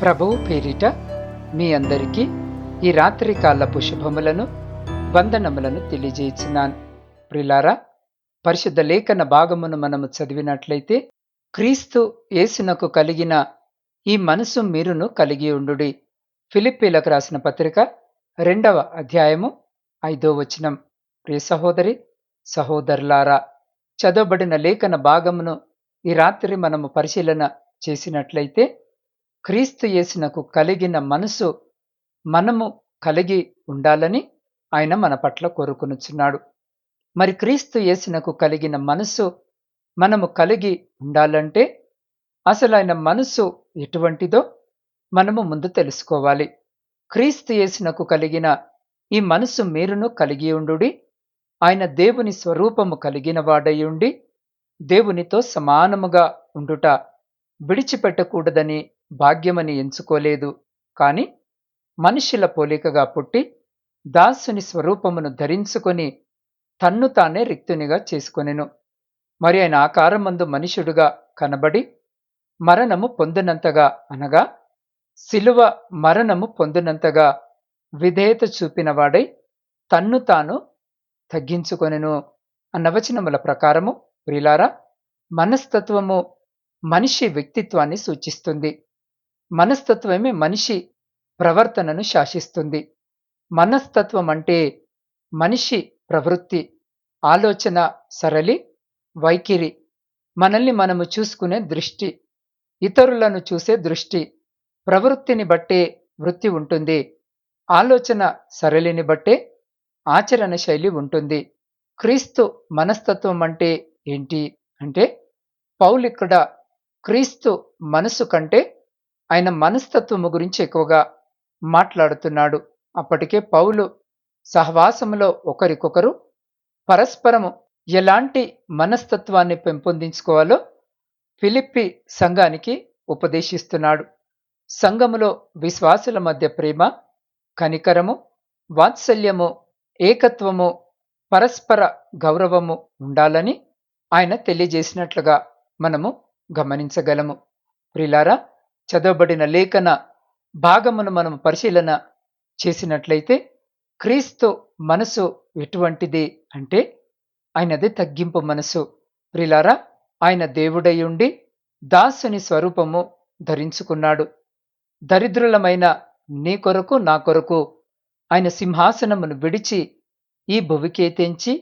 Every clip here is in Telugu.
ప్రభువు పేరిట మీ అందరికీ ఈ రాత్రి కాలపు శుభములను వందనములను తెలియజేస్తున్నాను ప్రిలారా పరిశుద్ధ లేఖన భాగమును మనము చదివినట్లయితే క్రీస్తు యేసునకు కలిగిన ఈ మనసు మీరును కలిగి ఉండుడి. ఫిలిప్పీలకు రాసిన పత్రిక రెండవ అధ్యాయము ఐదో వచనం. ప్రియ సహోదరి సహోదరులారా చదవబడిన లేఖన భాగమును ఈ రాత్రి మనము పరిశీలన చేసినట్లయితే క్రీస్తు యేసునకు కలిగిన మనసు మనము కలిగి ఉండాలని ఆయన మన పట్ల కోరుకొనుచున్నాడు. మరి క్రీస్తు యేసునకు కలిగిన మనసు మనము కలిగి ఉండాలంటే అసలు ఆయన మనసు ఎటువంటిదో మనము ముందు తెలుసుకోవాలి. క్రీస్తు యేసునకు కలిగిన ఈ మనసు మీరును కలిగి ఉండుడి. ఆయన దేవుని స్వరూపము కలిగిన వాడయుండి దేవునితో సమానముగా ఉండుట విడిచిపెట్టకూడదని భాగ్యమని ఎంచుకోలేదు. కాని మనుషుల పోలికగా పుట్టి దాసుని స్వరూపమును ధరించుకొని తన్ను తానే రిక్తునిగా చేసుకొనెను. మరి ఆయన ఆకారమందు మనుషుడుగా కనబడి మరణము పొందినంతగా అనగా శిలువ మరణము పొందినంతగా విధేయత చూపినవాడై తన్ను తాను తగ్గించుకొనెను అన్నవచనముల ప్రకారము ప్రిలారా మనస్తత్వము మనిషి వ్యక్తిత్వాన్ని సూచిస్తుంది. మనస్తత్వమే మనిషి ప్రవర్తనను శాసిస్తుంది. మనస్తత్వం అంటే మనిషి ప్రవృత్తి ఆలోచన సరళి వైఖరి. మనల్ని మనము చూసుకునే దృష్టి ఇతరులను చూసే దృష్టి ప్రవృత్తిని బట్టే వృత్తి ఉంటుంది. ఆలోచన సరళిని బట్టే ఆచరణ శైలి ఉంటుంది. క్రీస్తు మనస్తత్వం అంటే ఏంటి అంటే పౌలిక్కడ క్రీస్తు మనసు కంటే ఆయన మనస్తత్వము గురించి ఎక్కువగా మాట్లాడుతున్నాడు. అప్పటికే పౌలు సహవాసములో ఒకరికొకరు పరస్పరము ఎలాంటి మనస్తత్వాన్ని పెంపొందించుకోవాలో ఫిలిప్పి సంఘానికి ఉపదేశిస్తున్నాడు. సంఘములో విశ్వాసుల మధ్య ప్రేమ కనికరము వాత్సల్యము ఏకత్వము పరస్పర గౌరవము ఉండాలని ఆయన తెలియజేసినట్లుగా మనము గమనించగలము. ప్రిలారా చదవబడిన లేఖన భాగమును మనం పరిశీలన చేసినట్లయితే క్రీస్తు మనసు ఎటువంటిది అంటే ఆయనది తగ్గింపు మనసు. ప్రిలారా ఆయన దేవుడయుండి దాసుని స్వరూపము ధరించుకున్నాడు. దరిద్రులమైన నీ కొరకు నా కొరకు ఆయన సింహాసనమును విడిచి ఈ భువికే తెంచి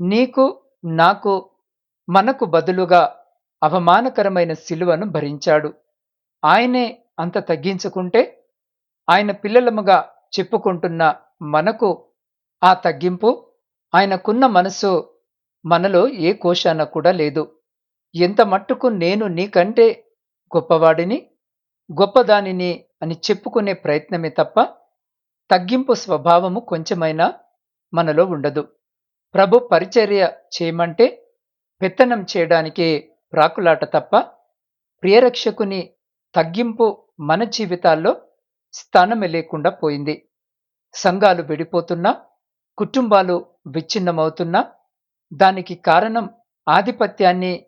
నీకు నాకు మనకు బదులుగా అవమానకరమైన శిలువను భరించాడు. ఆయనే అంత తగ్గించుకుంటే ఆయన పిల్లలముగా చెప్పుకుంటున్న మనకు ఆ తగ్గింపు ఆయనకున్న మనసు మనలో ఏ కోశాన కూడా లేదు. ఎంత మట్టుకు నేను నీకంటే గొప్పవాడిని గొప్పదానిని అని చెప్పుకునే ప్రయత్నమే తప్ప తగ్గింపు స్వభావము కొంచెమైనా మనలో ఉండదు. ప్రభు పరిచర్య చేయమంటే పెత్తనం చేయడానికే ప్రాకులాట తప్ప ప్రియరక్షకుని తగ్గింపు మన జీవితాల్లో స్థానమే లేకుండా పోయింది. సంఘాలు విడిపోతున్నా కుటుంబాలు విచ్ఛిన్నమవుతున్నా దానికి కారణం ఆధిపత్యాన్ని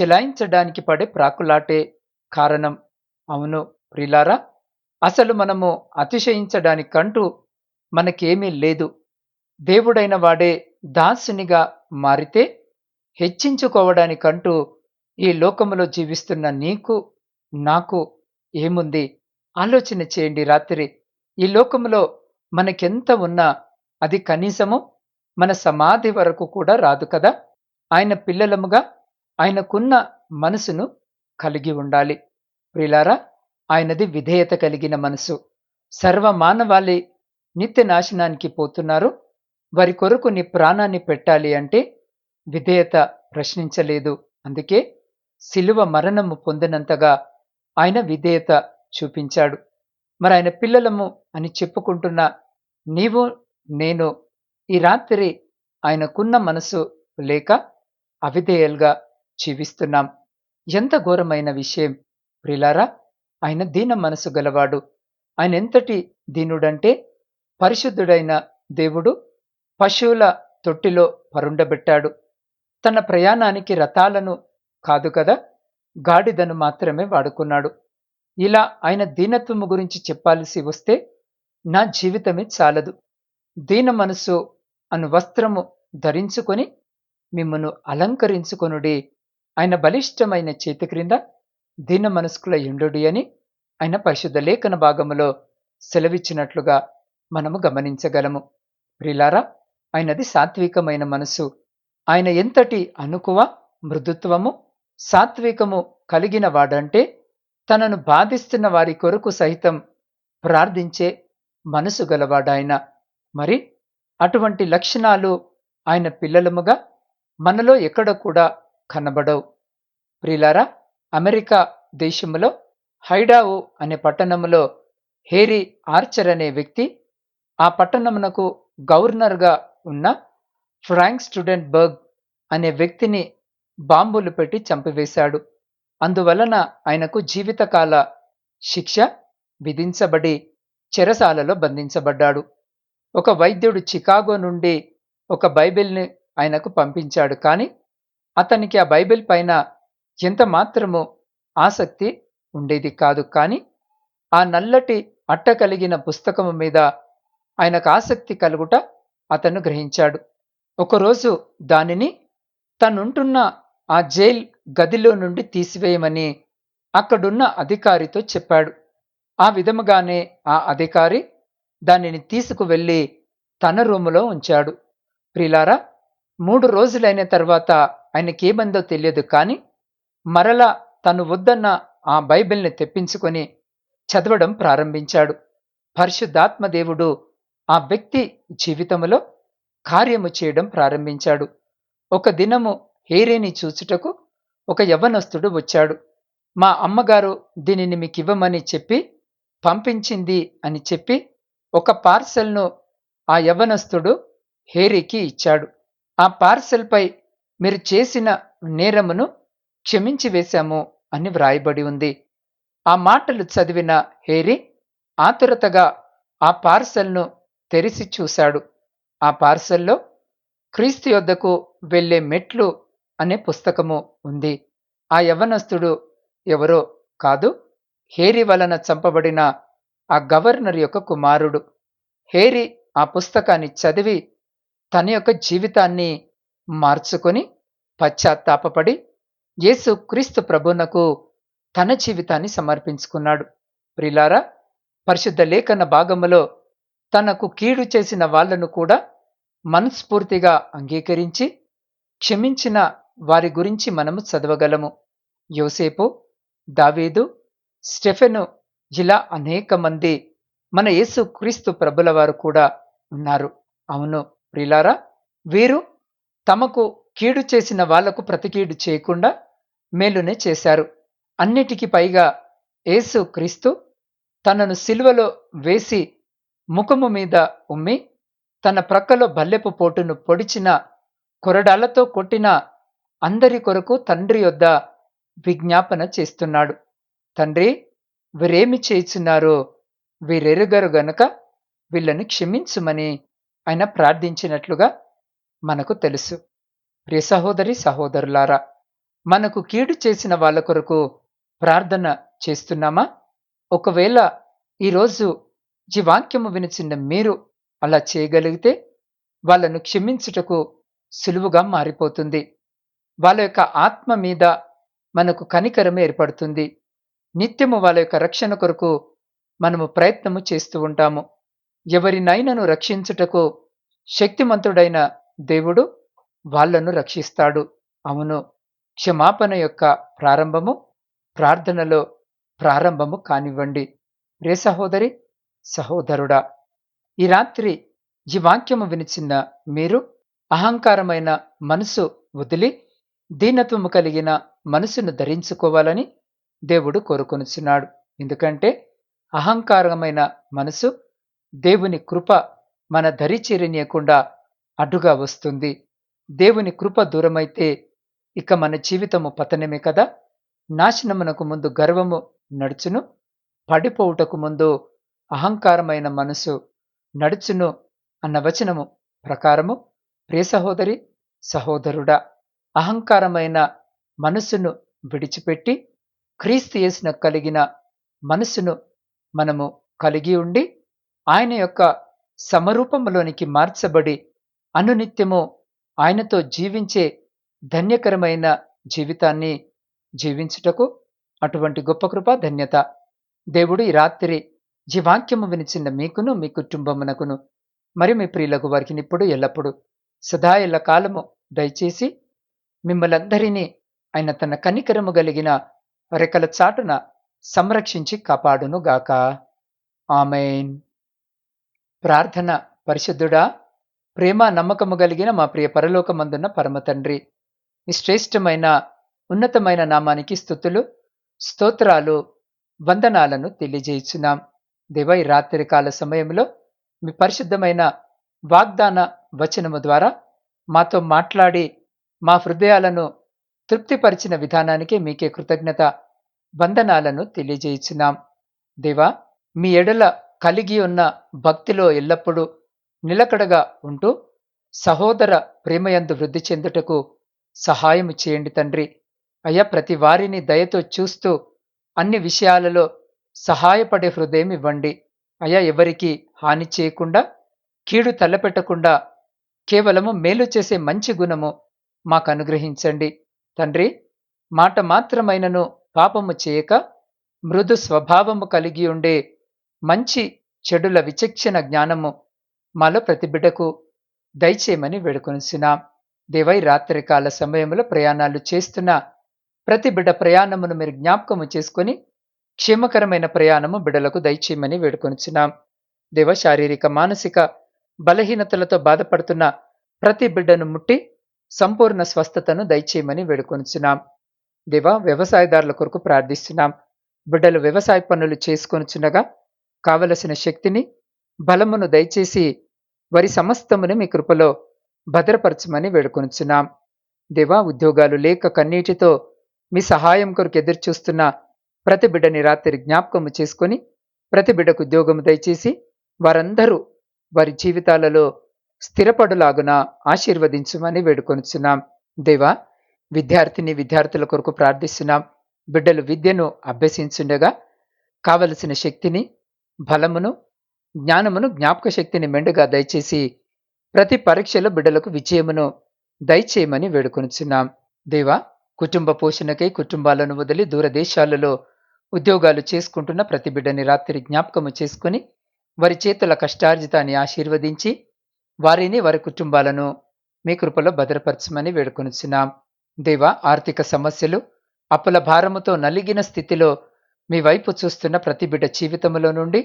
చెలాయించడానికి పడే ప్రాకులాటే కారణం. అవును ప్రిలారా అసలు మనము అతిశయించడానికంటూ మనకేమీ లేదు. దేవుడైన వాడే దాసునిగా మారితే హెచ్చించుకోవడానికంటూ ఈ లోకములో జీవిస్తున్న నీకు నాకు ఏముంది? ఆలోచన చేయండి రాత్రి. ఈ లోకములో మనకెంత ఉన్నా అది కనీసము మన సమాధి వరకు కూడా రాదు కదా? ఆయన పిల్లలముగా ఆయనకున్న మనసును కలిగి ఉండాలి. ప్రిలారా ఆయనది విధేయత కలిగిన మనసు. సర్వ మానవాళి నిత్య నాశనానికి పోతున్నారు. వారి కొరకు నీ ప్రాణాన్ని పెట్టాలి అంటే విధేయత ప్రశ్నించలేదు. అందుకే శిలువ మరణము పొందినంతగా ఆయన విధేయత చూపించాడు. మరి ఆయన పిల్లలము అని చెప్పుకుంటున్న నీవు నేను ఈ రాత్రి ఆయనకున్న మనసు లేక అవిధేయులుగా జీవిస్తున్నాం. ఎంత ఘోరమైన విషయం ప్రిలారా! ఆయన దీన మనసు గలవాడు. ఆయన ఎంతటి దీనుడంటే పరిశుద్ధుడైన దేవుడు పశువుల తొట్టిలో పరుండబెట్టాడు. తన ప్రయాణానికి రథాలను కాదు కదా? గాడిదను మాత్రమే వాడుకున్నాడు. ఇలా ఆయన దీనత్వము గురించి చెప్పాల్సి వస్తే నా జీవితమే చాలదు. దీన మనసు అను వస్త్రము ధరించుకొని మిమ్మను అలంకరించుకొనుడి. ఆయన బలిష్టమైన చేతి క్రింద దీన మనస్కుల ఎండుడి అని ఆయన పరిశుద్ధ లేఖన భాగములో సెలవిచ్చినట్లుగా మనము గమనించగలము. ప్రిలారా ఆయనది సాత్వికమైన మనసు ఆయన ఎంతటి అనుకువ మృదుత్వము సాత్వికము కలిగిన వాడంటే తనను బాధిస్తున్న వారి కొరకు సహితం ప్రార్థించే మనసు గలవాడాయన. మరి అటువంటి లక్షణాలు ఆయన పిల్లలముగా మనలో ఎక్కడ కూడా కనబడవు. ప్రిలారా అమెరికా దేశములో హైడావు అనే పట్టణములో హేరీ ఆర్చర్ అనే వ్యక్తి ఆ పట్టణమునకు గవర్నర్గా ఉన్న ఫ్రాంక్ స్టూడెంట్ బర్గ్ అనే వ్యక్తిని బాంబులు పెట్టి చంపివేశాడు. అందువలన ఆయనకు జీవితకాల శిక్ష విధించబడి చెరసాలలో బంధించబడ్డాడు. ఒక వైద్యుడు చికాగో నుండి ఒక బైబిల్ని ఆయనకు పంపించాడు. కానీ అతనికి ఆ బైబిల్ పైన ఎంత మాత్రము ఆసక్తి ఉండేది కాదు. కానీ ఆ నల్లటి అట్ట కలిగిన పుస్తకము మీద ఆయనకు ఆసక్తి కలుగుట అతను గ్రహించాడు. ఒకరోజు దానిని తనుంటున్న ఆ జైల్ గదిలో నుండి తీసివేయమని అక్కడున్న అధికారితో చెప్పాడు. ఆ విధముగానే ఆ అధికారి దానిని తీసుకువెళ్ళి తన రూములో ఉంచాడు. ప్రిలారా మూడు రోజులైన తర్వాత ఆయనకేమందో తెలియదు కానీ మరలా తను వద్దన్న ఆ బైబిల్ని తెప్పించుకొని చదవడం ప్రారంభించాడు. పరిశుద్ధాత్మదేవుడు ఆ వ్యక్తి జీవితంలో కార్యము చేయడం ప్రారంభించాడు. ఒక దినము హేరేని చూచుటకు ఒక యవ్వనస్తుడు వచ్చాడు. మా అమ్మగారు దీనిని మీకివ్వమని చెప్పి పంపించింది అని చెప్పి ఒక పార్సెల్ను ఆ యవ్వనస్తుడు హేరీకి ఇచ్చాడు. ఆ పార్సెల్పై మీరు చేసిన నేరమును క్షమించి వేశాము అని వ్రాయబడి ఉంది. ఆ మాటలు చదివిన హేరీ ఆతురతగా ఆ పార్సెల్ను తెరిచి చూశాడు. ఆ పార్సెల్లో క్రీస్తు యొద్దకు వెళ్ళే మెట్లు అనే పుస్తకము ఉంది. ఆ యవనస్తుడు ఎవరో కాదు హేరి వలన చంపబడిన ఆ గవర్నర్ యొక్క కుమారుడు. హేరి ఆ పుస్తకాన్ని చదివి తన యొక్క జీవితాన్ని మార్చుకొని పశ్చాత్తాపడి యేసు క్రీస్తు ప్రభునకు తన జీవితాన్ని సమర్పించుకున్నాడు. ప్రిలారా పరిశుద్ధ లేఖన భాగములో తనకు కీడు చేసిన వాళ్ళను కూడా మనస్ఫూర్తిగా అంగీకరించి క్షమించిన వారి గురించి మనము చదవగలము. యోసేపు దావీదు స్టెఫెను ఇలా అనేక మంది మన యేసు క్రీస్తు ప్రభుల వారు కూడా ఉన్నారు. అవును ప్రిలారా వీరు తమకు కీడు చేసిన వాళ్ళకు ప్రతికీడు చేయకుండా మేలునే చేశారు. అన్నిటికీ పైగా యేసు క్రీస్తు తనను సిల్వలో వేసి ముఖము మీద ఉమ్మి తన ప్రక్కలో బల్లెపు పోటును పొడిచిన కొరడాలతో కొట్టిన అందరి కొరకు తండ్రి యొద్ద విజ్ఞాపన చేస్తున్నాడు. తండ్రి వీరేమి చేయుచున్నారో వీరెరుగరు గనుక వీళ్ళని క్షమించుమని ఆయన ప్రార్థించినట్లుగా మనకు తెలుసు. ప్రియ సహోదరి సహోదరులారా మనకు కీడు చేసిన వాళ్ళ కొరకు ప్రార్థన చేస్తున్నామా? ఒకవేళ ఈరోజు ఈ వాక్యము వినిచిన మీరు అలా చేయగలిగితే వాళ్ళను క్షమించుటకు సులువుగా మారిపోతుంది. వాళ్ళ యొక్క ఆత్మ మీద మనకు కనికరం ఏర్పడుతుంది. నిత్యము వాళ్ళ యొక్క రక్షణ కొరకు మనము ప్రయత్నము చేస్తూ ఉంటాము. ఎవరినైనాను రక్షించుటకు శక్తిమంతుడైన దేవుడు వాళ్ళను రక్షిస్తాడు. అవును క్షమాపణ యొక్క ప్రారంభము ప్రార్థనలో ప్రారంభము కానివ్వండి. రే సహోదరి సహోదరుడా ఈ రాత్రి ఈ వాక్యము వినిచిన మీరు అహంకారమైన మనసు వదిలి దీనత్వము కలిగిన మనసును ధరించుకోవాలని దేవుడు కోరుకొనుచున్నాడు. ఎందుకంటే అహంకారమైన మనసు దేవుని కృప మన దరి చేరనీయకుండా అడ్డుగా వస్తుంది. దేవుని కృప దూరమైతే ఇక మన జీవితము పతనమే కదా? నాశనమునకు ముందు గర్వము నడుచును. పడిపోవుటకు ముందు అహంకారమైన మనసు నడుచును అన్న వచనము ప్రకారము. ప్రియ సహోదరి సహోదరుడా అహంకారమైన మనసును విడిచిపెట్టి క్రీస్తు యేసున కలిగిన మనస్సును మనము కలిగి ఉండి ఆయన యొక్క సమరూపములోనికి మార్చబడి అనునిత్యము ఆయనతో జీవించే ధన్యకరమైన జీవితాన్ని జీవించుటకు అటువంటి గొప్ప కృప ధన్యత. దేవుడు ఈ రాత్రి జీవాక్యము వినిచిన మీకును మీ కుటుంబమునకును మరి మీ ప్రియులకు వారికి ఇప్పుడు ఎల్లప్పుడూ సదా ఎల్ల కాలము దయచేసి మిమ్మలందరినీ ఆయన తన కనికరము కలిగిన రెక్కల చాటున సంరక్షించి కాపాడును గాక. ఆమెన్. ప్రార్థన పరిశుద్ధుడా ప్రేమ నమ్మకము కలిగిన మా ప్రియ పరలోకమందున్న పరమతండ్రి మీ శ్రేష్టమైన ఉన్నతమైన నామానికి స్థుతులు స్తోత్రాలు వందనాలను తెలియజేయుచున్నాం. దేవ ఈ రాత్రి కాల సమయంలో మీ పరిశుద్ధమైన వాగ్దాన వచనము ద్వారా మాతో మాట్లాడి మా హృదయాలను తృప్తిపరిచిన విధానానికి మీకే కృతజ్ఞత వందనాలను తెలియజేయుచున్నాం. దేవా మీ ఎడల కలిగి ఉన్న భక్తిలో ఎల్లప్పుడూ నిలకడగా ఉంటూ సహోదర ప్రేమయందు వృద్ధి చెందుటకు సహాయం చేయండి తండ్రి. అయ్యా ప్రతి వారిని దయతో చూస్తూ అన్ని విషయాలలో సహాయపడే హృదయం ఇవ్వండి. అయ్యా ఎవరికి హాని చేయకుండా కీడు తలపెట్టకుండా కేవలము మేలు చేసే మంచి గుణము మాకు అనుగ్రహించండి తండ్రి మాట మాత్రమైనను పాపము చేయక మృదు స్వభావము కలిగి ఉండే మంచి చెడుల విచక్షణ జ్ఞానము మాలో ప్రతి బిడ్డకు దయచేయమని వేడుకొనిసినాం దేవై రాత్రికాల సమయంలో ప్రయాణాలు చేస్తున్న ప్రతి బిడ్డ ప్రయాణమును మీరు జ్ఞాపకము చేసుకొని క్షేమకరమైన ప్రయాణము బిడ్డలకు దయచేయమని వేడుకొనిచున్నాం. దేవ శారీరక మానసిక బలహీనతలతో బాధపడుతున్న ప్రతి బిడ్డను ముట్టి సంపూర్ణ స్వస్థతను దయచేయమని వేడుకొనుచున్నాం. దేవ వ్యవసాయదారుల కొరకు ప్రార్థిస్తున్నాం. బిడ్డలు వ్యవసాయ పనులు చేసుకొనిచుండగా కావలసిన శక్తిని బలమును దయచేసి వారి సమస్తమును మీ కృపలో భద్రపరచమని వేడుకొనుచున్నాం. దేవా ఉద్యోగాలు లేక కన్నీటితో మీ సహాయం కొరకు ఎదురుచూస్తున్న ప్రతి బిడ్డని రాత్రి జ్ఞాపకము చేసుకొని ప్రతి బిడ్డకు ఉద్యోగము దయచేసి వారందరూ వారి జీవితాలలో స్థిరపడులాగున ఆశీర్వదించమని వేడుకొనిచున్నాం. దేవా విద్యార్థిని విద్యార్థుల కొరకు ప్రార్థిస్తున్నాం. బిడ్డలు విద్యను అభ్యసించుండగా కావలసిన శక్తిని బలమును జ్ఞానమును జ్ఞాపక శక్తిని మెండుగా దయచేసి ప్రతి పరీక్షలో బిడ్డలకు విజయమును దయచేయమని వేడుకొనిచున్నాం. దేవా కుటుంబ పోషణకై కుటుంబాలను వదిలి దూరదేశాలలో ఉద్యోగాలు చేసుకుంటున్న ప్రతి బిడ్డని రాత్రి జ్ఞాపకము చేసుకుని వారి చేతుల కష్టార్జితాన్ని ఆశీర్వదించి వారిని వారి కుటుంబాలను మీ కృపలో భద్రపరచమని వేడుకొనిచున్నాం. దేవ ఆర్థిక సమస్యలు అప్పుల భారముతో నలిగిన స్థితిలో మీ వైపు చూస్తున్న ప్రతి బిడ్డ జీవితములో నుండి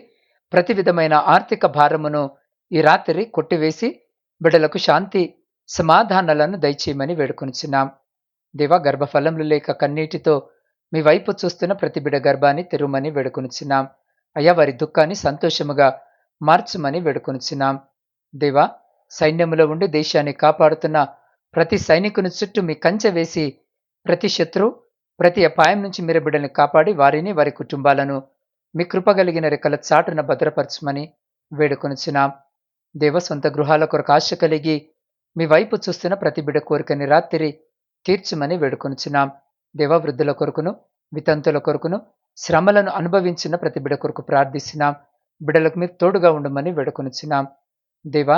ప్రతి విధమైన ఆర్థిక భారమును ఈ రాత్రి కొట్టివేసి బిడ్డలకు శాంతి సమాధానాలను దయచేయమని వేడుకొనిచున్నాం. దేవా గర్భఫలములు లేక కన్నీటితో మీ వైపు చూస్తున్న ప్రతి బిడ గర్భాన్ని తెరుమని వేడుకొనిచున్నాం. అయ్యా వారి దుఃఖాన్ని సంతోషముగా మార్చమని వేడుకొనిచున్నాం. దేవా సైన్యములో ఉండి దేశాన్ని కాపాడుతున్న ప్రతి సైనికుని చుట్టూ మీ కంచె వేసి ప్రతి శత్రు ప్రతి అపాయం నుంచి మీరు బిడ్డల్ని కాపాడి వారిని వారి కుటుంబాలను మీ కృపగలిగిన రెక్కల చాటున భద్రపరచమని వేడుకొనిచున్నాం. దేవ సొంత గృహాల కొరకు ఆశ కలిగి మీ వైపు చూస్తున్న ప్రతి బిడ్డ కోరికని రాత్రి తీర్చమని వేడుకొనిచున్నాం. దేవ వృద్ధుల కొరకును వితంతుల కొరకును శ్రమలను అనుభవించిన ప్రతి బిడ కొరకు ప్రార్థిస్తున్నాం. బిడలకు మీరు తోడుగా ఉండమని వేడుకొనిచున్నాం. దేవా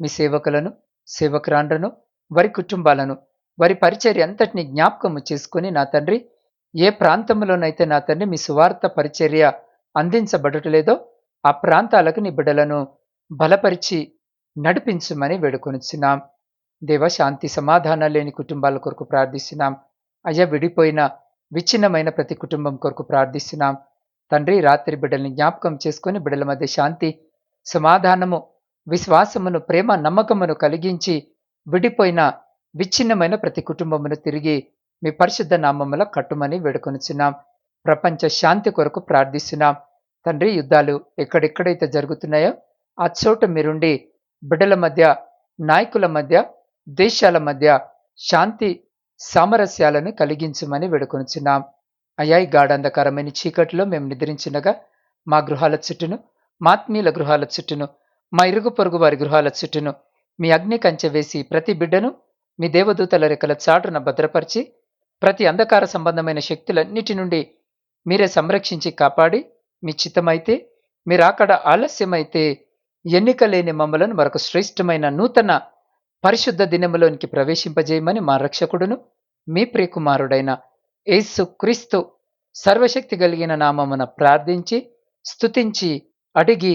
మీ సేవకులను సేవకురాండ్రను వారి కుటుంబాలను వారి పరిచర్య అంతటిని జ్ఞాపకము చేసుకుని నా తండ్రి ఏ ప్రాంతంలోనైతే నా తండ్రి మీ సువార్త పరిచర్య అందించబడటలేదో ఆ ప్రాంతాలకు నీ బిడ్డలను బలపరిచి నడిపించమని వేడుకొనిచ్చినాం దేవ శాంతి సమాధానాలు లేని కుటుంబాల కొరకు ప్రార్థిస్తున్నాం. అయ్యా విడిపోయిన విచ్ఛిన్నమైన ప్రతి కుటుంబం కొరకు ప్రార్థిస్తున్నాం. తండ్రి రాత్రి బిడ్డల్ని జ్ఞాపకం చేసుకుని బిడ్డల మధ్య శాంతి సమాధానము విశ్వాసమును ప్రేమ నమ్మకమును కలిగించి విడిపోయిన విచ్ఛిన్నమైన ప్రతి కుటుంబమును తిరిగి మీ పరిశుద్ధ నామముల కట్టుమని వేడుకొనుచున్నాం. ప్రపంచ శాంతి కొరకు ప్రార్థిస్తున్నాం. తండ్రి యుద్ధాలు ఎక్కడెక్కడైతే జరుగుతున్నాయో ఆ చోట మీరుండి బిడ్డల మధ్య నాయకుల మధ్య దేశాల మధ్య శాంతి సామరస్యాలను కలిగించమని వేడుకొనుచున్నాం. అయ్యా ఈ గాఢంధకరమైన చీకటిలో మేము నిద్రించినగా మా గృహాల చుట్టూను మాత్మీయుల గృహాల చుట్టూను మా ఇరుగు పొరుగు వారి గృహాల చుట్టూను మీ అగ్ని కంచె వేసి ప్రతి బిడ్డను మీ దేవదూతల రెక్కల చాటున భద్రపరిచి ప్రతి అంధకార సంబంధమైన శక్తులన్నిటి నుండి మీరే సంరక్షించి కాపాడి మీ చిత్తమైతే మీరాకడ ఆలస్యమైతే ఎన్నిక లేని మమ్మలను మరొక శ్రేష్టమైన నూతన పరిశుద్ధ దినములోనికి ప్రవేశింపజేయమని మా రక్షకుడును మీ ప్రియకుమారుడైన యేసు క్రీస్తు సర్వశక్తి కలిగిన నామమున ప్రార్థించి స్తుతించి అడిగి